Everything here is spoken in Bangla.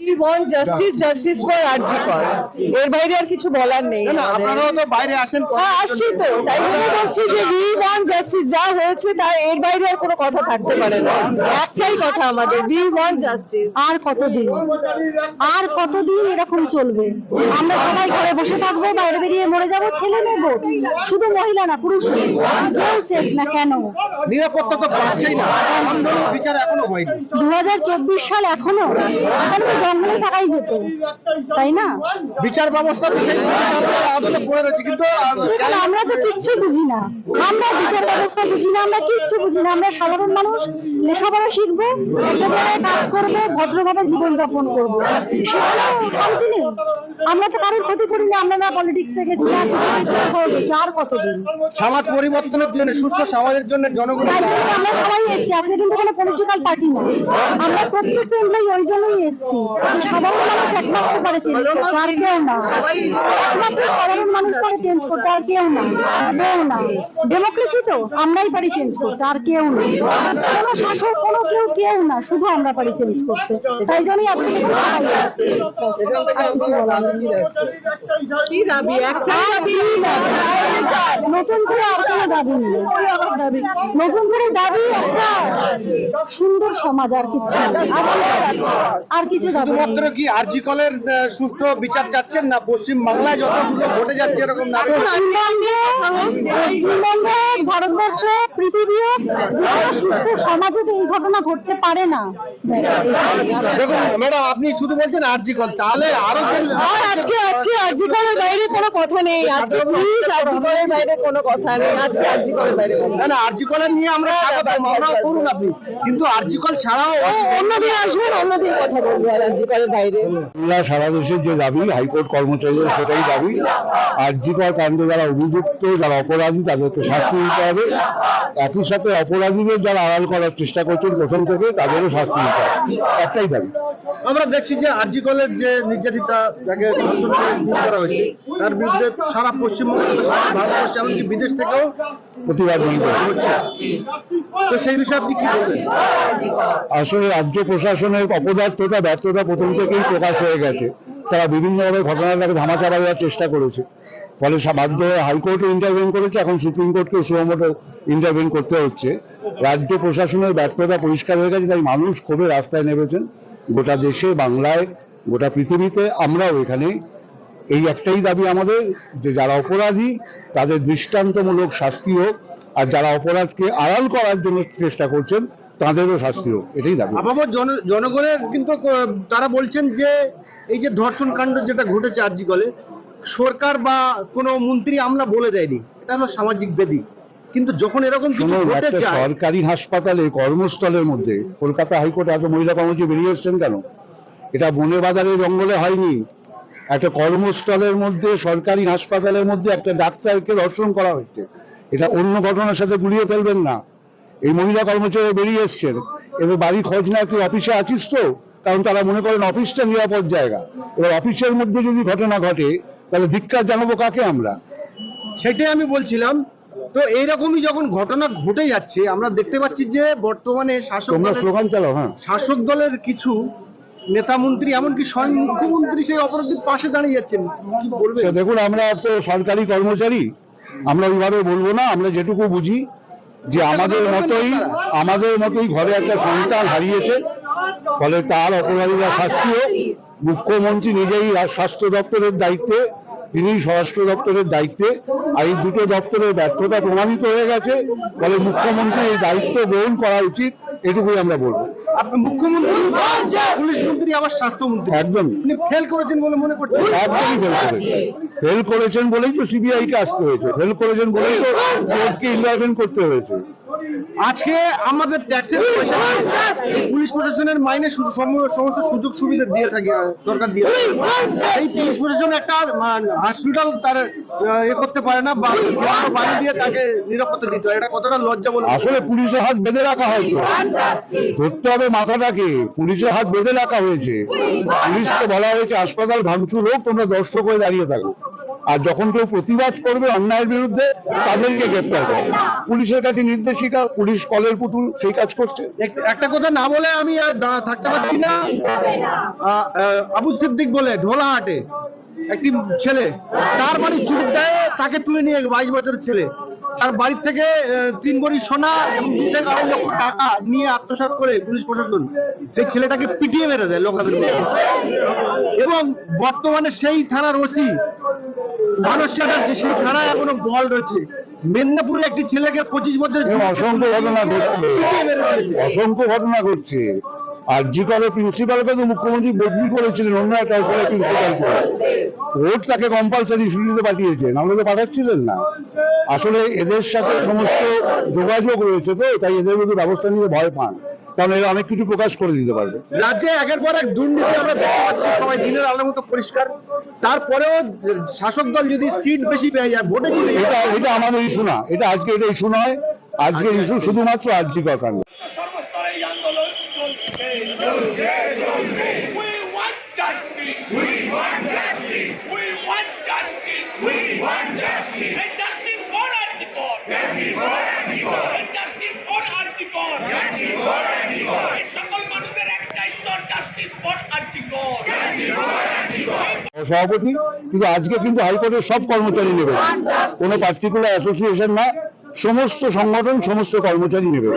We want justice, justice for এর বাইরে আর কিছু বলার নেই না, না, আমাদের। আপনারাও তো বাইরে আসেন হ্যাঁ আসছি তো তাই জন্য বলছি যে উই ওয়ান্ট জাস্টিস যা হয়েছে তার এর বাইরে আর কোনো কথা থাকতে পারে না। একটাই কথা আমাদের উই ওয়ান্ট জাস্টিস আর কতদিন? আর কতদিন এরকম চলবে? আমরা সবাই ঘরে বসে থাকব বাইরে বেরিয়ে মরে যাব ছেলে মেয়ে ভোট শুধু মহিলা না পুরুষ কেউ সেফ না কেন? নিরাপত্তা তো পাচ্ছেই না। বিচার এখনও হয়নি। দু হাজার চব্বিশ সাল এখনও? এখনও তো থাকাই যেত তাই না? বিচার ব্যবস্থা তো সেই আদালত পড়ে রয়েছে কিন্তু আমরা তো কিচ্ছু বুঝি না। আমরা বিচার ব্যবস্থা বুঝি না আমরা কিচ্ছু বুঝি না। আমরা সাধারণ মানুষ লেখাপড়া শিখব কাজ করব ভদ্রভাবে জীবনযাপন করব। শান্তি নেই। আমরা তো কারোর ক্ষতি করি না আমরা না পলিটিক্সে গেছি না। আর কতদিন সমাজ পরিবর্তনের জন্য সুস্থ সমাজের জন্য জন্য আমরা সবাই এসেছি আজকে কিন্তু কোনো পলিটিক্যাল পার্টি না। আমরা প্রত্যেকটা এমপ্লয়ি ওই জন্যই এসেছি। সাধারণ মানুষ একমাত্র পারে চেঞ্জ করতে আর কেউ না। একমাত্র সাধারণ মানুষ পারে চেঞ্জ করতে আর কেউ না। কেউ না। ডেমোক্রেসি তো আমরাই পারি চেঞ্জ করতে আর কেউ না। কোনো শাসক কোনো কেউ কেউ না। শুধু আমরা পারি চেঞ্জ করতে। তাই জন্যই আজকে নতুন করে আর কোনো দাবি নেই। নতুন করে দাবি একটা। সুন্দর সমাজ আর কিছু আর কিছু- দাবি। শুধুমাত্র কি আরজি কলের আহ, সুষ্ঠু বিচার চাচ্ছেন না? পশ্চিম বাংলায় যতগুলো ঘটে যাচ্ছে এরকম না? ভারতবর্ষে পৃথিবীও যে সুস্থ সমাজে তো এই ঘটনা ঘটতে পারে না। দেখুন ম্যাডাম আপনি শুধু বলছেন আরজিকল তাহলে আরও আর আজকে আজকে আরজিকরের বাইরে কোনো কথা নেই। আজকে প্লিজ বাইরে কোনো কথা নেই। আজকে বাইরে না না আরজিকলের নিয়ে আমরা স্বাগতম, আমরাও করুন আপনি। কিন্তু আরজিকল ছাড়াও অন্যদিন আসবেন অন্যদিন কথা বলব আর বাইরে। বাংলা সারা দেশের যে দাবি হাইকোর্ট কর্মচারীদের সেটাই দাবি। আর জিকর কাণ্ডে যারা অভিযুক্ত যারা অপরাধী তাদেরকে শাস্তি দিতে হবে। একই সাথে অপরাধীদের যারা আড়াল করার চেষ্টা করছেন প্রথম থেকে তাদেরও শাস্তি দিতে হবে। একটাই দাবি। আমরা দেখছি যে আরজি কলের যে নির্যাতিতা যাকে করে হয়েছে তার বিরুদ্ধে সারা পশ্চিমবঙ্গ সারা ভারতবর্ষে এমনকি বিদেশ থেকেও প্রতিবাদ হচ্ছে। তো সেই বিষয়ে আপনি কি বলবেন? আসলে রাজ্য প্রশাসনের অপদার্থতা ব্যর্থতা প্রথম থেকেই প্রকাশ হয়ে গেছে। তারা বিভিন্নভাবে ঘটনাটাকে ধামাচাপা দেওয়ার চেষ্টা করেছে। ফলে বাধ্য হয়ে হাইকোর্টও ইন্টারভেন করেছে, এখন সুপ্রিম কোর্টকে সুমোটো ইন্টারভেন করতে হচ্ছে। রাজ্য প্রশাসনের ব্যর্থতা পরিষ্কার হয়ে গেছে, তাই মানুষ ক্ষোভে রাস্তায় নেমেছেন। গোটা দেশে, বাংলায়, গোটা পৃথিবীতে আমরাও এখানে। এই একটাই দাবি আমাদের, যে যারা অপরাধী, তাদের দৃষ্টান্তমূলক শাস্তি হোক, আর যারা অপরাধকে আড়াল করার জন্য চেষ্টা করছেন, তাদেরও শাস্তি হোক। এটাই দাবি। জন জনগণের কিন্তু তারা বলছেন যে, এই যে ধর্ষণ কাণ্ড যেটা ঘটেছে আরজি কলে সরকার বা কোনো মন্ত্রী আমলা বলে দেয়নি এটা হলো সামাজিক বেদি। কিন্তু যখন এরকম সরকারি হাসপাতালে কর্মস্থলের মধ্যে কলকাতা হাইকোর্টে এত মহিলা কর্মচারী বেরিয়ে এসছেন কেন? এটা বনে বাজারে জঙ্গলে হয়নি। একটা কর্মস্থলের মধ্যে সরকারি হাসপাতালের মধ্যে একটা ডাক্তারকে ধর্ষণ করা হচ্ছে। এটা অন্য ঘটনার সাথে গুলিয়ে ফেলবেন না। এই মহিলা কর্মচারী বেরিয়ে এসছেন। এবার বাড়ি খোঁজ না তুই অফিসে আছিস তো? কারণ তারা মনে করেন অফিসটা নিরাপদ জায়গা। এবার অফিসের মধ্যে যদি ঘটনা ঘটে তাহলে ধিক্কার জানাব কাকে আমরা? সেটাই আমি বলছিলাম। তো এইরকমই যখন ঘটনা ঘটে যাচ্ছে আমরা দেখতে পাচ্ছি যে বর্তমানে শাসক তোমরা স্লোগান চালাও হ্যাঁ। শাসক দলের কিছু নেতা মন্ত্রী এমনকি স্বয়ং মুখ্যমন্ত্রী সেই অপরাধীর পাশে দাঁড়িয়ে যাচ্ছেন। দেখুন আমরা তো সরকারি কর্মচারী আমরা ওইভাবে বলব না আমরা যেটুকু বুঝি যে আমাদের মতোই আমাদের মতোই ঘরে একটা সন্তান হারিয়েছে ফলে তার অপরাধীরা শাস্তি হোক। মুখ্যমন্ত্রী নিজেই স্বাস্থ্য দপ্তরের দায়িত্বে তিনি স্বরাষ্ট্র দপ্তরের দায়িত্বে আর এই দুটো দপ্তরের ব্যর্থতা প্রমাণিত হয়ে গেছে। ফলে মুখ্যমন্ত্রী এই দায়িত্ব গ্রহণ করা উচিত এটুকুই আমরা বলব। মুখ্যমন্ত্রী পুলিশ মন্ত্রী আবার স্বাস্থ্যমন্ত্রী। একদম। আপনি ফেল করেছেন বলে মনে করছেন? একদমই ফেল করেছেন। ফেল করেছেন বলেই তো সিবিআই কে আসতে হয়েছে। ফেল করেছেন বলেই তো কোর্টকে ইন্টারভেন করতে হয়েছে। আজকে আমাদের ট্যাক্সের পয়সা পুলিশ প্রশাসনের মাইনে সমস্ত সুযোগ সুবিধা দিয়ে থাকে সরকার দিয়ে। এই পুলিশ প্রশাসন একটা হসপিটাল তার এ করতে পারে না বা বাড়ি দিয়ে তাকে নিরাপত্তা দিতে হয়। এটা কতটা লজ্জা বলে আসলে পুলিশের হাত বেঁধে রাখা হয়তো ধরতে হবে মাথাটাকে। পুলিশের হাত বেঁধে রাখা হয়েছে। পুলিশকে বলা হয়েছে হাসপাতাল ভাঙচুর হোক তোমরা দর্শক হয়ে দাঁড়িয়ে থাকো। আর যখন কেউ প্রতিবাদ করবে অন্যায়ের বিরুদ্ধে, তাদেরকে গ্রেপ্তার করে পুলিশের কাছে নির্দেশিকা, পুলিশ কলের পুতুল, সেই কাজ করছে। একটা কথা না বলে আমি আর থাকতে পারছি না। আবু সিদ্দিক বলে, ঢোলাহাটে একটি ছেলে, তার বাড়ি চুপ দেয় তাকে তুলে নিয়ে বাইশ বছরের ছেলে। তার বাড়ির থেকে তিন ভরি সোনা এবং দু থেকে আড়াই লক্ষ টাকা নিয়ে আত্মসাৎ করে পুলিশ প্রশাসন সেই ছেলেটাকে পিটিয়ে মেরে দেয় মধ্যে এবং বর্তমানে সেই থানার ওসি সেই থানায় এখনও বল রয়েছে। মেদিনীপুরে একটি ছেলেকে পঁচিশ বছর অসংখ্য ঘটনা ঘটছে। অসংখ্য ঘটনা ঘটছে। আর জি প্রিন্সিপালকে তো মুখ্যমন্ত্রী বদলি করেছিলেন, অন্য একটা হাসপাতালের প্রিন্সিপাল ভোট তাকে কম্পালসারি ছুটিতে পাঠিয়েছে, নাহলে তো পাঠাচ্ছিলেন না। আসলে এদের সাথে সমস্ত যোগাযোগ রয়েছে তো, তাই এদের মধ্যে ব্যবস্থা নিতে ভয় পান। এরা অনেক কিছু প্রকাশ করে দিতে পারবে। রাজ্যে একের পর এক দুর্নীতি আমরা দেখতে পাচ্ছি সবাই দিনের আলোর মতো পরিষ্কার। তারপরেও শাসক দল যদি সিট বেশি পেয়ে যায় ভোটে জিতে এটা এটা আমাদের ইস্যু না। এটা আজকে এটা ইস্যু নয়। আজকের ইস্যু শুধুমাত্র আর্জি কথা সর্বস্তরে আন্দোলন চলছে। চলছে চলবে we want justice we want justice we want justice we want justice এই justice for RG Kar justice for RG Kar এই justice for RG Kar justice for RG Kar এই সকল মানুষের একটাই স্তর justice for RG Kar justice for RG Kar সভাপতি, কিন্তু আজকে কিন্তু হাইকোর্টের সব কর্মচারী নেবে। কোনো পার্টিকুলার অ্যাসোসিয়েশন না, সমস্ত সংগঠন, সমস্ত কর্মচারী নেবে।